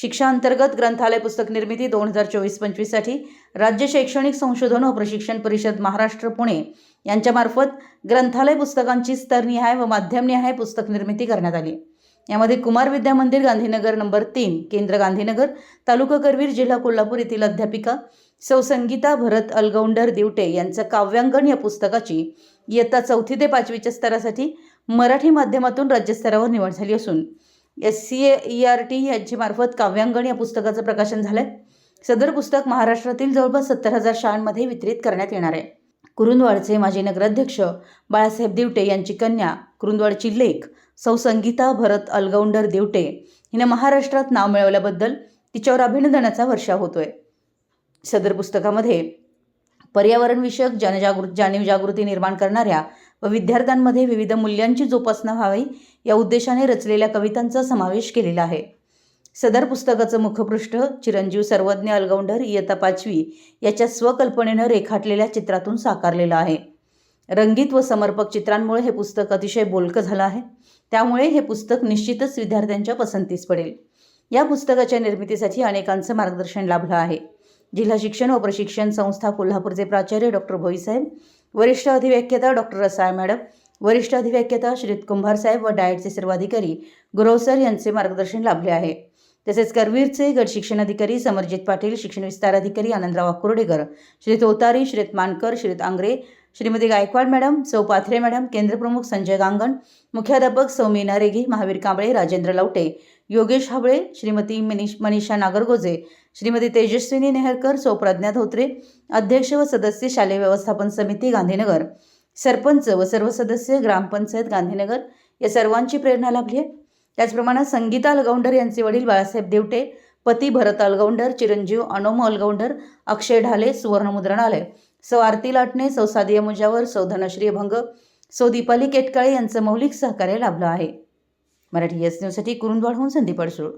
शिक्षाअंतर्गत ग्रंथालय पुस्तक निर्मिती दोन हजार चोवीस पंचवीससाठी राज्य शैक्षणिक संशोधन व प्रशिक्षण परिषद महाराष्ट्र पुणे यांच्यामार्फत ग्रंथालय पुस्तकांची स्तरनिहाय व माध्यमनिहाय पुस्तक निर्मिती करण्यात आली. यामध्ये कुमार विद्या मंदिर गांधीनगर नंबर तीन केंद्र गांधीनगर तालुका करवीर जिल्हा कोल्हापूर येथील अध्यापिका सौ संगीता भरत अलगौंडर दिवटे यांचं काव्यांगण या पुस्तकाची इयत्ता चौथी ते पाचवीच्या स्तरासाठी मराठी माध्यमातून राज्यस्तरावर निवड झाली असून S C E R T यांची मार्फत काव्यांगण या पुस्तकाचं प्रकाशन झालंय. सदर पुस्तक महाराष्ट्रातील जवळपास सत्तर हजार शाळांमध्ये वितरित करण्यात येणार आहे. कुरुंदवाडचे माजी नगराध्यक्ष बाळासाहेब दिवटे यांची कन्या कुरुंदवाडची लेख सौ संगीता भरत अलगौंडर दिवटे हिने महाराष्ट्रात नाव मिळवल्याबद्दल तिच्यावर अभिनंदनाचा वर्षा होतोय. सदर पुस्तकामध्ये पर्यावरणविषयक जनजागृ जाणीव जागृती निर्माण करणाऱ्या व विद्यार्थ्यांमध्ये विविध मूल्यांची जोपासना व्हावी या उद्देशाने रचलेल्या कवितांचा समावेश केलेला आहे. सदर पुस्तकाचं मुखपृष्ठ चिरंजीव सर्वज्ञ अलगौंडर इयत्ता पाचवी याच्या स्वकल्पनेनं रेखाटलेल्या चित्रातून साकारलेलं आहे. रंगीत व समर्पक चित्रांमुळे हे पुस्तक अतिशय बोलकं झालं आहे. त्यामुळे हे पुस्तक निश्चितच विद्यार्थ्यांच्या पसंतीस पडेल. या पुस्तकाच्या निर्मितीसाठी अनेकांचं मार्गदर्शन लाभलं आहे. जिल्हा शिक्षण व प्रशिक्षण संस्था कोल्हापूरचे प्राचार्य डॉक्टर भोईसाहेब वरिष्ठ अधिव्याख्याता डॉक्टर रसाळ मॅडम वरिष्ठ अधिव्याख्याता श्रीत कुंभार साहेब व डाएटचे सर्व अधिकारी गुरव सर यांचे मार्गदर्शन लाभले आहे. तसेच करवीरचे गट शिक्षण अधिकारी समरजित पाटील शिक्षण विस्तार अधिकारी आनंदराव अकुर्डेकर श्री तोतारी श्रीत मानकर श्रीत आंग्रे श्रीमती गायकवाड मॅडम सौ पाथरे मॅडम केंद्रप्रमुख संजय गांगण मुख्याध्यापक सौ मीना रेगी महावीर कांबळे राजेंद्र लवटे योगेश हाबळे श्रीमती मनीष मनीषा नागरगोजे श्रीमती तेजस्विनी नेहरकर सौ प्रज्ञा धोत्रे अध्यक्ष व सदस्य शालेय व्यवस्थापन समिती गांधीनगर सरपंच व सर्व सदस्य ग्रामपंचायत गांधीनगर या सर्वांची प्रेरणा लाभली आहे. त्याचप्रमाणे संगीता अलगौंडर यांचे वडील बाळासाहेब देवटे पती भरत अलगौंडर चिरंजीव अनोम अलगौंडर अक्षय ढाले सुवर्णमुद्रणालय सौ आरती लाटणे सौ सादिया मुजावर सौ धनश्री भंग सौ दीपाली केटकाळे यांचं मौलिक सहकार्य लाभलं आहे. मराठी एस न्यूजसाठी कुरुंदवाडहून संदीप अडसूळ.